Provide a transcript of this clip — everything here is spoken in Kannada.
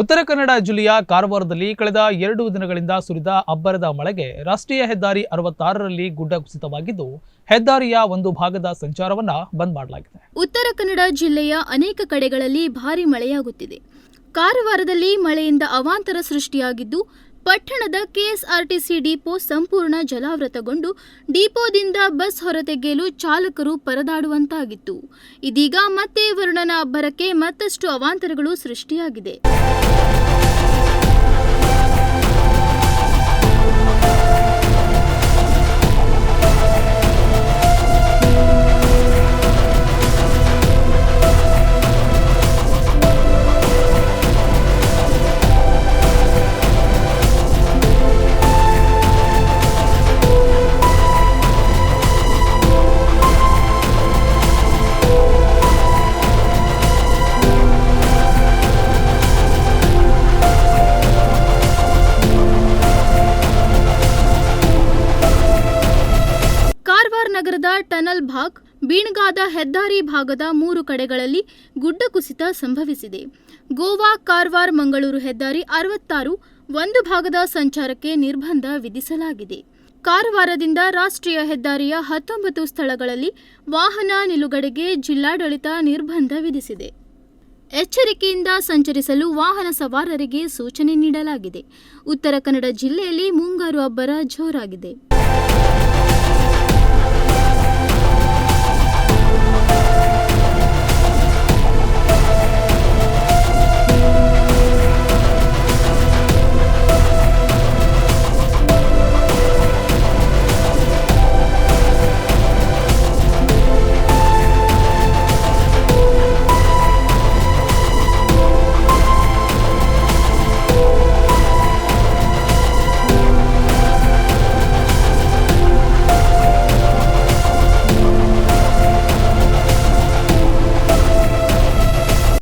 ಉತ್ತರ ಕನ್ನಡ ಜಿಲ್ಲೆಯ ಕಾರವಾರದಲ್ಲಿ ಕಳೆದ ಎರಡು ದಿನಗಳಿಂದ ಸುರಿದ ಅಬ್ಬರದ ಮಳೆಗೆ ರಾಷ್ಟ್ರೀಯ ಹೆದ್ದಾರಿ ಅರವತ್ತಾರರಲ್ಲಿ ಗುಡ್ಡ ಕುಸಿತವಾಗಿದ್ದು, ಹೆದ್ದಾರಿಯ ಒಂದು ಭಾಗದ ಸಂಚಾರವನ್ನ ಬಂದ್ ಮಾಡಲಾಗಿದೆ. ಉತ್ತರ ಕನ್ನಡ ಜಿಲ್ಲೆಯ ಅನೇಕ ಕಡೆಗಳಲ್ಲಿ ಭಾರಿ ಮಳೆಯಾಗುತ್ತಿದೆ. ಕಾರವಾರದಲ್ಲಿ ಮಳೆಯಿಂದ ಅವಾಂತರ ಸೃಷ್ಟಿಯಾಗಿದ್ದು ಪಟ್ಟಣದ ಕೆಎಸ್ಆರ್ಟಿಸಿ ಡಿಪೋ ಸಂಪೂರ್ಣ ಜಲಾವೃತಗೊಂಡು ಡಿಪೋದಿಂದ ಬಸ್ ಹೊರತೆಗೆಯಲು ಚಾಲಕರು ಪರದಾಡುವಂತಾಗಿತ್ತು. ಇದೀಗ ಮತ್ತೆ ವರುಣನ ಅಬ್ಬರಕ್ಕೆ ಮತ್ತಷ್ಟು ಅವಾಂತರಗಳು ಸೃಷ್ಟಿಯಾಗಿದೆ. ನಗರದ ಟನಲ್ ಭಾಗ್, ಬೀಣ್ಗಾದ ಹೆದ್ದಾರಿ ಭಾಗದ ಮೂರು ಕಡೆಗಳಲ್ಲಿ ಗುಡ್ಡ ಕುಸಿತ ಸಂಭವಿಸಿದೆ. ಗೋವಾ, ಕಾರವಾರ, ಮಂಗಳೂರು ಹೆದ್ದಾರಿ ಅರವತ್ತಾರು, ಒಂದು ಭಾಗದ ಸಂಚಾರಕ್ಕೆ ನಿರ್ಬಂಧ ವಿಧಿಸಲಾಗಿದೆ. ಕಾರವಾರದಿಂದ ರಾಷ್ಟ್ರೀಯ ಹೆದ್ದಾರಿಯ ಹತ್ತೊಂಬತ್ತು ಸ್ಥಳಗಳಲ್ಲಿ ವಾಹನ ನಿಲುಗಡೆಗೆ ಜಿಲ್ಲಾಡಳಿತ ನಿರ್ಬಂಧ ವಿಧಿಸಿದೆ. ಎಚ್ಚರಿಕೆಯಿಂದ ಸಂಚರಿಸಲು ವಾಹನ ಸವಾರರಿಗೆ ಸೂಚನೆ ನೀಡಲಾಗಿದೆ. ಉತ್ತರ ಕನ್ನಡ ಜಿಲ್ಲೆಯಲ್ಲಿ ಮುಂಗಾರು ಅಬ್ಬರ ಜೋರಾಗಿದೆ.